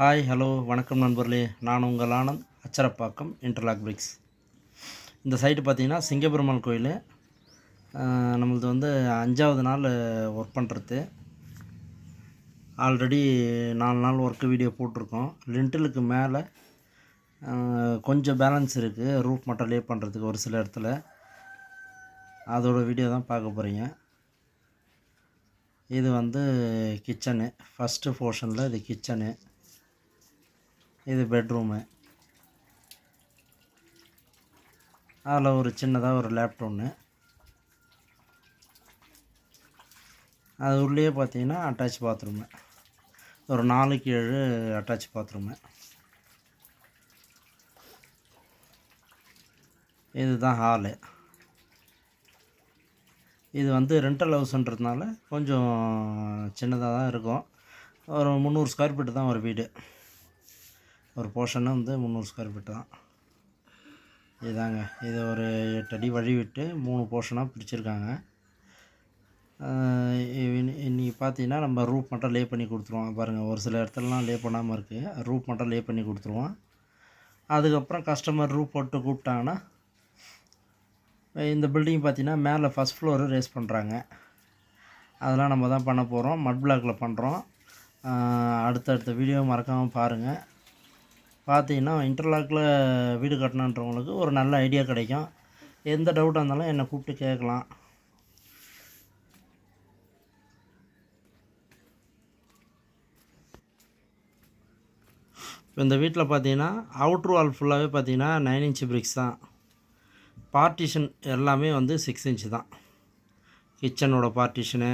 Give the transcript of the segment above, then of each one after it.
Hi hello வணக்கம் நண்பர்களே. நான் உங்கள் ஆனந்த் அச்சரப்பாக்கம் இன்டர்லாக் பிரிக்ஸ் இந்த சைட்டு பார்த்தீங்கன்னா சிங்கப்பெருமாள் கோயில். நம்மளது வந்து அஞ்சாவது நாள் ஒர்க் பண்ணுறது ஆல்ரெடி நாலு நாள் ஒர்க்கு வீடியோ போட்டிருக்கோம். லிண்டிலுக்கு மேலே கொஞ்சம் பேலன்ஸ் இருக்குது ரூப் மட்டும் லே பண்ணுறதுக்கு ஒரு சில இடத்துல. அதோட வீடியோ தான் பார்க்க போகிறீங்க இது வந்து கிச்சனு ஃபஸ்ட்டு போர்ஷனில் இது கிச்சனு இது பெட்ரூமு அதில் ஒரு சின்னதாக ஒரு லேப்டாப்னு அது உள்ளே பார்த்தீங்கன்னா அட்டாச் பாத்ரூமு ஒரு நாலுக்கு ஏழு அட்டாச் பாத்ரூமு இதுதான் ஹாலு இது வந்து ரெண்டல் ஹவுஸ்ன்றதுனால கொஞ்சம் சின்னதாக தான் இருக்கும். ஒரு முந்நூறு ஸ்கொயர் ஃபீட்டு தான் ஒரு வீடு. ஒரு போர்ஷனு வந்து முந்நூறு ஸ்கொயர் ஃபீட்டு தான். இதாங்க. இது ஒரு எட்டு அடி வழி விட்டு மூணு போர்ஷனாக பிரிச்சுருக்காங்க. இன்றைக்கி பார்த்தீங்கன்னா நம்ம ரூப் மட்டும் லே பண்ணி கொடுத்துருவோம். பாருங்கள் ஒரு சில இடத்துலலாம் லே பண்ணாமல் இருக்குது ரூப் மட்டும் லே பண்ணி கொடுத்துருவோம். அதுக்கப்புறம் கஸ்டமர் ரூப் போட்டு கூப்பிட்டாங்கன்னா இந்த பில்டிங் பார்த்தீங்கன்னா மேலே ஃபஸ்ட் ஃப்ளோரு ரேஸ் பண்ணுறாங்க அதெல்லாம் நம்ம தான் பண்ண போகிறோம் மட் பிளாக்கில் பண்ணுறோம் அடுத்தடுத்த வீடியோ மறக்காமல் பாருங்கள் பார்த்தீங்கன்னா இன்டர்லாக்கில் வீடு கட்டணுன்றவங்களுக்கு ஒரு நல்ல ஐடியா கிடைக்கும். எந்த டவுட்டாக இருந்தாலும் என்னை கூப்பிட்டு கேட்கலாம். இப்போ இந்த வீட்டில் பார்த்தீங்கன்னா அவுட்ரு வால் ஃபுல்லாகவே பார்த்தீங்கன்னா நைன் இன்ச்சு பிரிக்ஸ் தான். பார்ட்டிஷன் எல்லாமே வந்து சிக்ஸ் இன்ச்சு தான். கிச்சனோட பார்ட்டிஷனு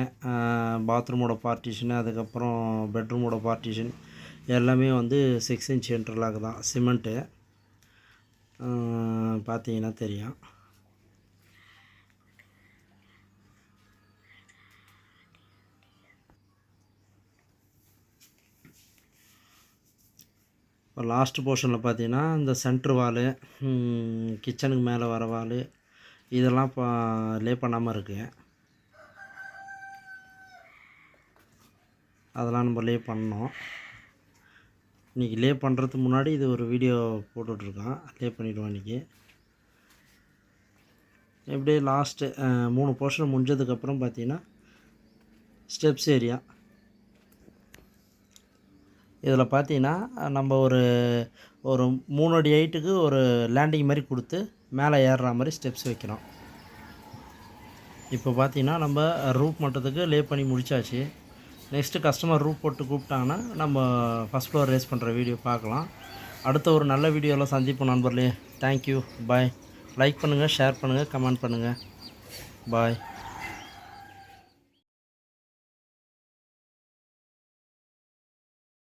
பாத்ரூமோட பார்ட்டிஷனு அதுக்கப்புறம் பெட்ரூமோட பார்ட்டிஷன் எல்லாமே வந்து சிக்ஸ் இன்ச் இன்டர்லாக் தான். சிமெண்ட்டு. பார்த்தீங்கன்னா தெரியும். இப்போ லாஸ்ட் போர்ஷனில் பார்த்தீங்கன்னா இந்த சென்ட்ரு வாலு கிச்சனுக்கு மேலே வர வாலு இதெல்லாம் இப்போ லே பண்ணாமல் இருக்குது அதெல்லாம் நம்ம லே பண்ணோம் இன்றைக்கி லே பண்ணுறதுக்கு முன்னாடி இது ஒரு வீடியோ போட்டுட்ருக்கான். லே பண்ணிவிடுவோம் இன்றைக்கி எப்படியே லாஸ்ட்டு மூணு போர்ஷன் முடிஞ்சதுக்கப்புறம் பார்த்தீங்கன்னா ஸ்டெப்ஸ் ஏரியா இதில் பார்த்தீங்கன்னா நம்ம ஒரு ஒரு மூணு அடி ஹைட்டுக்கு ஒரு லேண்டிங் மாதிரி கொடுத்து மேலே ஏறுற மாதிரி ஸ்டெப்ஸ் வைக்கிறோம். இப்போ பார்த்தீங்கன்னா நம்ம ரூப் மட்டத்துக்கு லே பண்ணி முடித்தாச்சு நெக்ஸ்ட்டு கஸ்டமர் ரூப் போட்டு கூப்பிட்டாங்கன்னா நம்ம ஃபஸ்ட் ஃப்ளோர் ரேஸ் பண்ணுற வீடியோ பார்க்கலாம். அடுத்த ஒரு நல்ல வீடியோவில் சந்திப்போம் நண்பர்களே. தேங்க்யூ பாய் லைக் பண்ணுங்கள் ஷேர் பண்ணுங்கள் கமெண்ட் பண்ணுங்கள் பாய்